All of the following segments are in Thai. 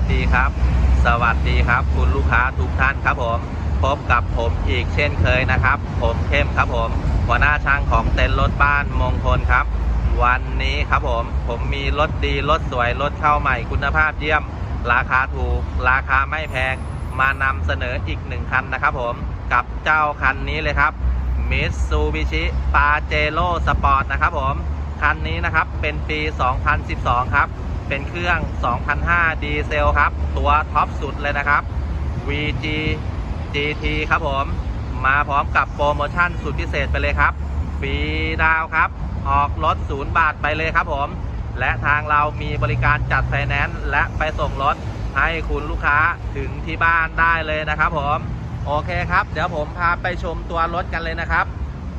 สดีครับ สวัสดีครับ คุณลูกค้าทุกท่านครับผมพบกับผมอีกเช่นเคยนะครับ ผมเข้มครับผม หัวหน้าช่างของเต็นท์รถบ้านมงคลครับ วันนี้ครับผม ผมมีรถดีรถสวยรถเข้าใหม่คุณภาพเยี่ยม ราคาถูก ราคาไม่แพง มานำเสนออีกหนึ่งคันนะครับผมกับเจ้าคันนี้เลยครับมิตซูบิชิปาเจโร่สปอร์ตนะครับผม คันนี้นะครับเป็นปี 2012 ครับ เป็นเครื่อง 2005 ดีเซลครับ ตัวท็อปสุดเลยนะครับ VG GT ครับผม มาพร้อมกับโปรโมชั่นสุดพิเศษไปเลยครับฟรีดาวครับ ออกรถศูนย์บาทไปเลยครับผม และทางเรามีบริการจัดไฟแนนซ์และไปส่งรถให้คุณลูกค้าถึงที่บ้านได้เลยนะครับผม โอเคครับ เดี๋ยวผมพาไปชมตัวรถกันเลยนะครับ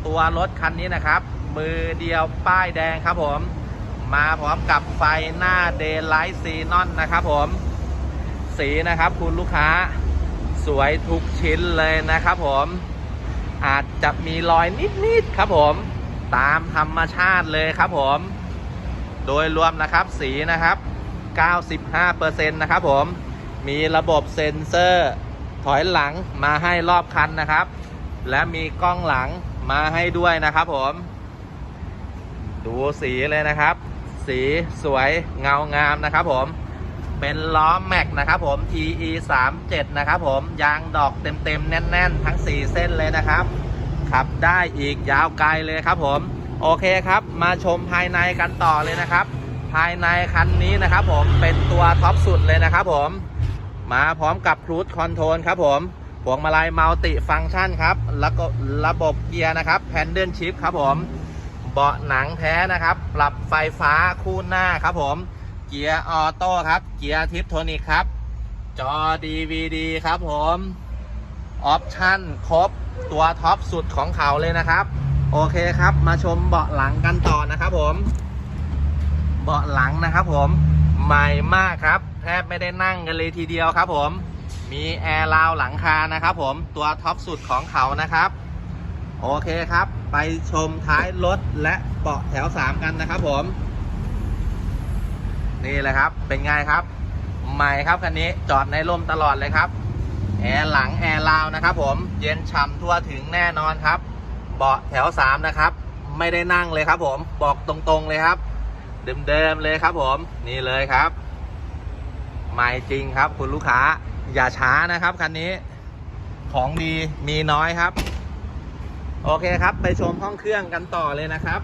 ตัวรถคันนี้นะครับ มือเดียวป้ายแดงครับผม มาพร้อมกับไฟหน้าเดย์ไลท์ซีนอนนะครับผม สีนะครับคุณลูกค้าสวยทุกชิ้นเลยนะครับผม อาจจะมีรอยนิด ๆ ครับผม ตามธรรมชาติเลยครับผม โดยรวมนะครับสีนะครับ 95%นะครับผม มีระบบเซ็นเซอร์ ถอยหลังมาให้รอบคันนะครับ และมีกล้องหลังมาให้ด้วยนะครับผม ดูสีเลยนะครับ สีสวยเงางามนะครับผมเป็นล้อแม็กนะครับผม TE 3 7นะครับผมยางดอกเต็มๆแน่น ๆ ทั้ง 4 เส้นเลยนะครับขับได้อีกยาวไกลเลยครับผมโอเคครับมาชมภายในกันต่อเลยนะครับ ภายในคันนี้นะครับผมเป็นตัวท็อปสุดเลยนะครับผมมาพร้อมกับครู i คอนโทรลครับผมพวงมาลัยมัลติฟังก์ชันครับแล้วก็ระบบเกียร์นะครับแพนเดิลชิพครับผม เบาะหนังแท้นะครับ ปรับไฟฟ้าคู่หน้าครับผม เกียร์ออโต้ครับ เกียร์ทิปโทนิกครับ จอ DVD ครับผมออปชั่นครบตัวท็อปสุดของเขาเลยนะครับ โอเคครับมาชมเบาะหลังกันต่อนะครับผม เบาะหลังนะครับผมใหม่มากครับ แทบไม่ได้นั่งกันเลยทีเดียวครับผม มีแอร์ราวหลังคานะครับผมตัวท็อปสุดของเขานะครับ โอเคครับ ไปชมท้ายรถและเบาะแถว3กันนะครับผม นี่แหละครับ เป็นไงครับ ใหม่ครับคันนี้จอดในร่มตลอดเลยครับ แอร์หลังแอร์ราวนะครับผม เย็นฉ่ำทั่วถึงแน่นอนครับ เบาะแถว3นะครับ ไม่ได้นั่งเลยครับผม บอกตรงๆเลยครับ เดิมๆเลยครับผม นี่เลยครับ ใหม่จริงครับ คุณลูกค้า อย่าช้านะครับคันนี้ ของดีมีน้อยครับ โอเคครับ ไปชมห้องเครื่องกันต่อเลยนะครับ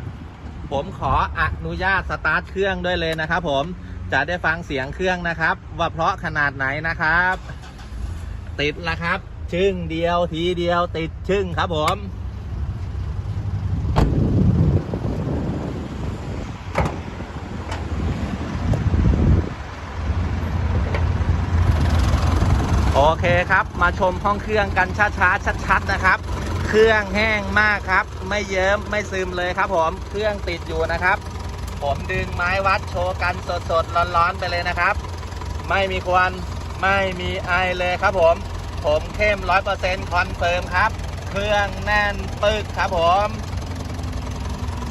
ผมขออนุญาตสตาร์ทเครื่องด้วยเลยนะครับ ผมจะได้ฟังเสียงเครื่องนะครับ ว่าเพราะขนาดไหนนะครับ ติดแล้วครับ ชึ่งเดียวทีเดียวติดชึ่งครับผมโอเคครับ มาชมห้องเครื่องกันช้าๆชัดๆนะครับ เครื่องแห้งมากครับ ไม่เยิ้มไม่ซึมเลยครับผมเครื่องติดอยู่นะครับ ผมดึงไม้วัดโชว์กันสดๆร้อนๆไปเลยนะครับ ไม่มีควันไม่มีไอเลยครับผม ผมเข้มร้อยเปอร์เซ็นต์คอนเฟิร์มครับ เครื่องแน่นปึกครับผม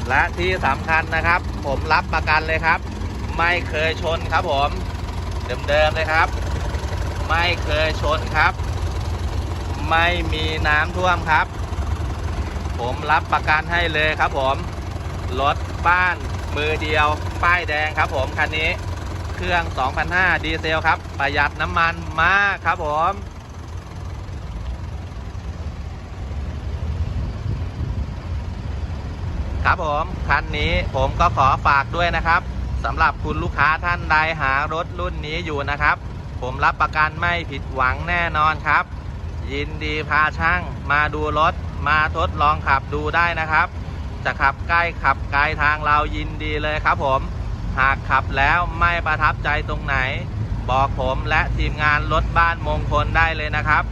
และที่สำคัญนะครับ ผมรับประกันเลยครับ ไม่เคยชนครับผมเดิมๆเลยครับ ไม่เคยชนครับ ไม่มีน้ำท่วมครับ ผมรับประกันให้เลยครับผม รถบ้านมือเดียว ป้ายแดงครับผม คันนี้เครื่อง2005ดีเซลครับ ประหยัดน้ำมันมากครับผมครับผม คันนี้ผมก็ขอฝากด้วยนะครับสำหรับคุณลูกค้าท่านใดหารถรุ่นนี้อยู่นะครับ ผมรับประกันไม่ผิดหวังแน่นอนครับ ยินดีพาช่างมาดูรถ มาทดลองขับดูได้นะครับ จะขับใกล้ขับไกลทางเรายินดีเลยครับผม หากขับแล้วไม่ประทับใจตรงไหน บอกผมและทีมงานรถบ้านมงคลได้เลยนะครับ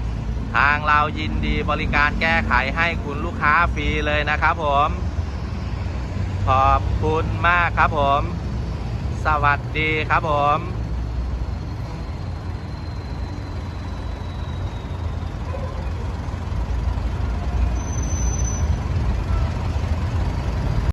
ทางเรายินดีบริการแก้ไขให้คุณลูกค้าฟรีเลยนะครับผม ขอบคุณมากครับผม สวัสดีครับผม